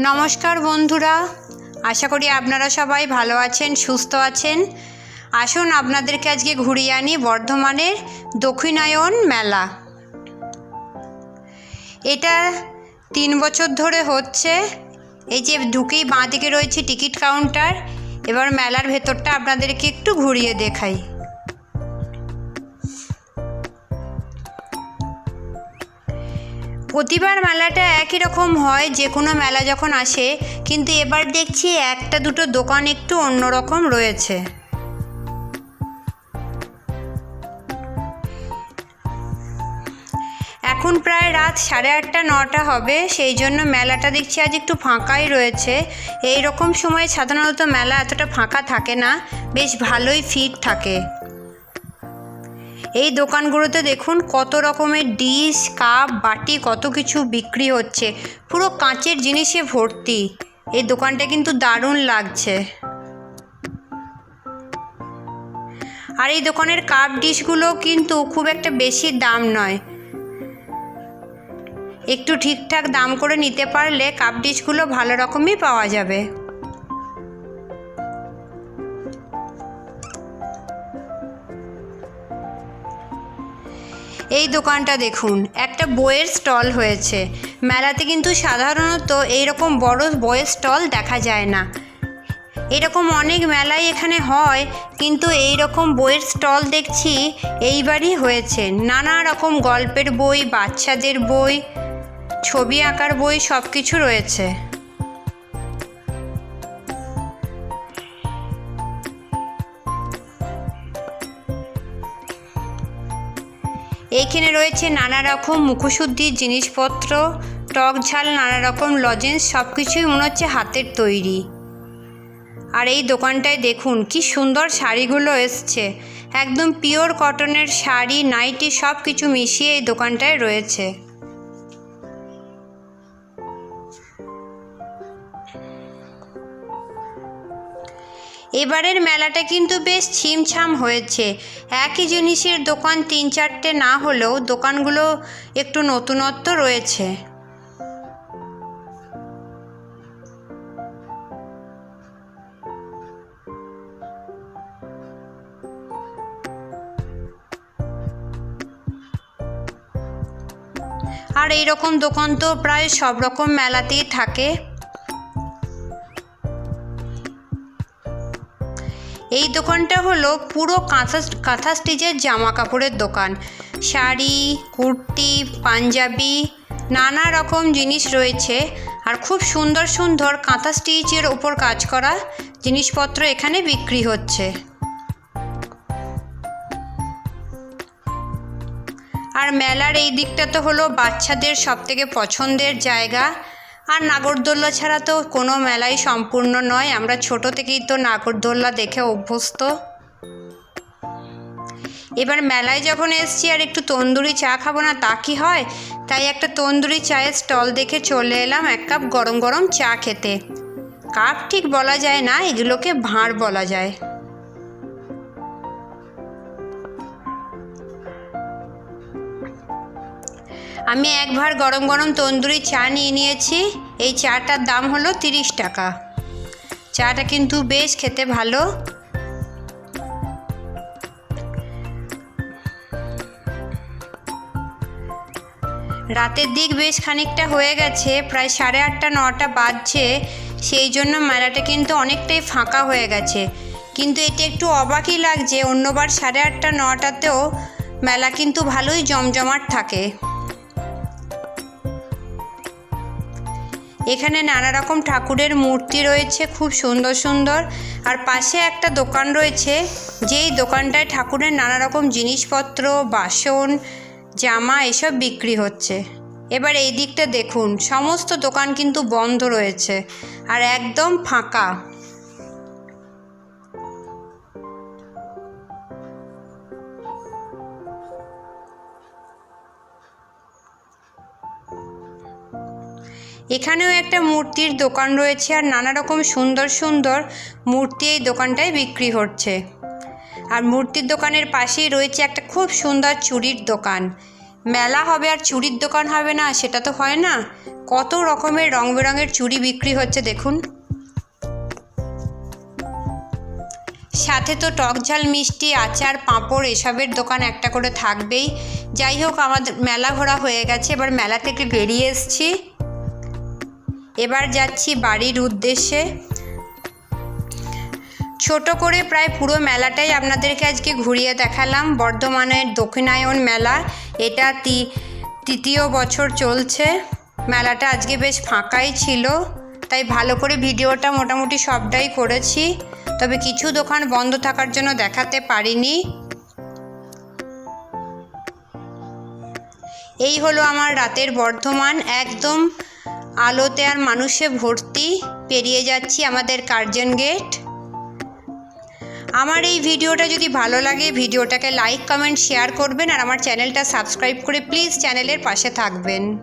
নমস্কার বন্ধুরা, আশা করি আপনারা সবাই ভালো আছেন, সুস্থ আছেন। আসুন আপনাদেরকে আজকে ঘুরিয়ে আনি বর্ধমানের দক্ষিণায়ন মেলা। এটা তিন বছর ধরে হচ্ছে। এই যে ঢুকেই বাঁ দিকে রয়েছে টিকিট কাউন্টার, এবার মেলার ভেতরটা আপনাদেরকে একটু ঘুরিয়ে দেখাই। প্রতিবার মেলাটা একই রকম হয়, যে কোনো মেলা যখন আসে, কিন্তু এবার দেখছি একটা দুটো দোকান একটু অন্যরকম রয়েছে। এখন প্রায় রাত সাড়ে আটটা, নটা হবে, সেই জন্য মেলাটা দেখছি আজ একটু ফাঁকাই রয়েছে। এই রকম সময়ে সাধারণত মেলা এতটা ফাঁকা থাকে না, বেশ ভালোই ফিট থাকে। এই দোকানগুলোতে দেখুন কত রকমের ডিশ, কাপ, বাটি, কত কিছু বিক্রি হচ্ছে। পুরো কাঁচের জিনিসে ভর্তি। এই দোকানটা কিন্তু দারুণ লাগছে। আর এই দোকানের কাপ ডিশগুলো কিন্তু খুব একটা বেশি দাম নয়। একটু ঠিকঠাক দাম করে নিতে পারলে কাপ ডিশগুলো ভালো রকমই পাওয়া যাবে। এই দোকানটা দেখুন, একটা বইয়ের স্টল হয়েছে। মেলাতে কিন্তু সাধারণত এইরকম বড় বইয়ের স্টল দেখা যায় না। এরকম অনেক মেলাই এখানে হয়, কিন্তু এই রকম বইয়ের স্টল দেখছি এইবারই হয়েছে। নানা রকম গল্পের বই, বাচ্চাদের বই, ছবি আঁকার বই সব কিছু রয়েছে। এইখানে রয়েছে নানা রকম মুখশুদ্ধির জিনিসপত্র, টক ঝাল, নানা রকম লজেন্স সব কিছুই মনে হচ্ছে হাতের তৈরি। আর এই দোকানটায় দেখুন, কি সুন্দর শাড়িগুলো এসছে। একদম পিওর কটনের শাড়ি নাইটি সব কিছু মিশিয়ে এই দোকানটায় রয়েছে। এবারের মেলাটা কিন্তু বেশ ছিমছাম হয়েছে। একই জিনিসের দোকান তিন চারটে না হলেও দোকানগুলো একটু নতুনত্ব রয়েছে। আর এই রকম দোকান তো প্রায় সব রকম মেলাতেই থাকে। এই দোকানটা হলো পুরো কাঁথা কাঁথা স্টিচের জামা কাপড়ের দোকান। শাড়ি, কুর্তি, পাঞ্জাবি, নানা রকম জিনিস রয়েছে আর খুব সুন্দর সুন্দর কাঁথা স্টিচের ওপর কাজ করা জিনিসপত্র এখানে বিক্রি হচ্ছে। আর মেলার এই দিকটা তো হলো বাচ্চাদের সবথেকে পছন্দের জায়গা। আর নাগরদোল্লা ছাড়া তো কোনো মেলাই সম্পূর্ণ নয়। আমরা ছোট থেকেই তো নাগরদোল্লা দেখে অভ্যস্ত। এবার মেলায় যখন এসছি আর একটু তন্দুরি চা খাব না তা কি হয়? তাই একটা তন্দুরি চায়ের স্টল দেখে চলে এলাম এক কাপ গরম গরম চা খেতে। কাপ ঠিক বলা যায় না, এগুলোকে ভাঁড় বলা যায়। আমি একবার গরম গরম তন্দুরি চা নিয়ে নিয়েছি। এই চাটার দাম হলো তিরিশ টাকা। চাটা কিন্তু বেশ খেতে ভালো। রাতের দিক বেশ খানিকটা হয়ে গেছে, প্রায় সাড়ে আটটা, নটা বাজছে। সেই জন্য মেলাটা কিন্তু অনেকটাই ফাঁকা হয়ে গেছে। কিন্তু এটা একটু অবাকই লাগছে, অন্যবার সাড়ে আটটা, নটাতেও মেলা কিন্তু ভালোই জমজমাট থাকে। এখানে নানা রকম ঠাকুরের মূর্তি রয়েছে, খুব সুন্দর সুন্দর। আর পাশে একটা দোকান রয়েছে, যেই দোকানটায় ঠাকুরের নানা রকম জিনিসপত্র, বাসন, জামা এসব বিক্রি হচ্ছে। এবার এই দিকটা দেখুন, সমস্ত দোকান কিন্তু বন্ধ রয়েছে, আর একদম ফাঁকা। এখানেও একটা মূর্তির দোকান রয়েছে আর নানা রকম সুন্দর সুন্দর মূর্তি এই দোকানটায় বিক্রি হচ্ছে। আর মূর্তির দোকানের পাশেই রয়েছে একটা খুব সুন্দর চুড়ির দোকান। মেলা হবে আর চুড়ির দোকান হবে না, সেটা তো হয় না। কত রকমের রং বেরঙের চুড়ি বিক্রি হচ্ছে দেখুন। সাথে তো টক ঝাল, মিষ্টি, আচার, পাঁপড় এসবের দোকান একটা করে থাকবেই। যাই হোক, আমাদের মেলা ঘোরা হয়ে গেছে, এবার মেলা থেকে বেরিয়ে এসছি। এবার যাচ্ছি বাড়ির উদ্দেশ্যে। ছোট করে প্রায় পুরো মেলাটাই আপনাদেরকে আজকে ঘুরিয়ে দেখালাম। বর্ধমানের দক্ষিণায়ন মেলা, এটা তৃতীয় বছর চলছে। মেলাটা আজকে বেশ ফাঁকাই ছিল, তাই ভালো করে ভিডিওটা মোটামুটি সবটাই করেছি। তবে কিছু দোকান বন্ধ থাকার জন্য দেখাতে পারিনি। এই হলো আমার রাতের বর্ধমান। একদম আলোতে আর মানুষে ভর্তি। পেরিয়ে যাচ্ছি আমাদের কার্জন গেট। আমার এই ভিডিওটা যদি ভালো লাগে, ভিডিওটাকে লাইক কমেন্ট শেয়ার করবেন আর আমার চ্যানেলটা সাবস্ক্রাইব করে প্লিজ চ্যানেলের পাশে থাকবেন।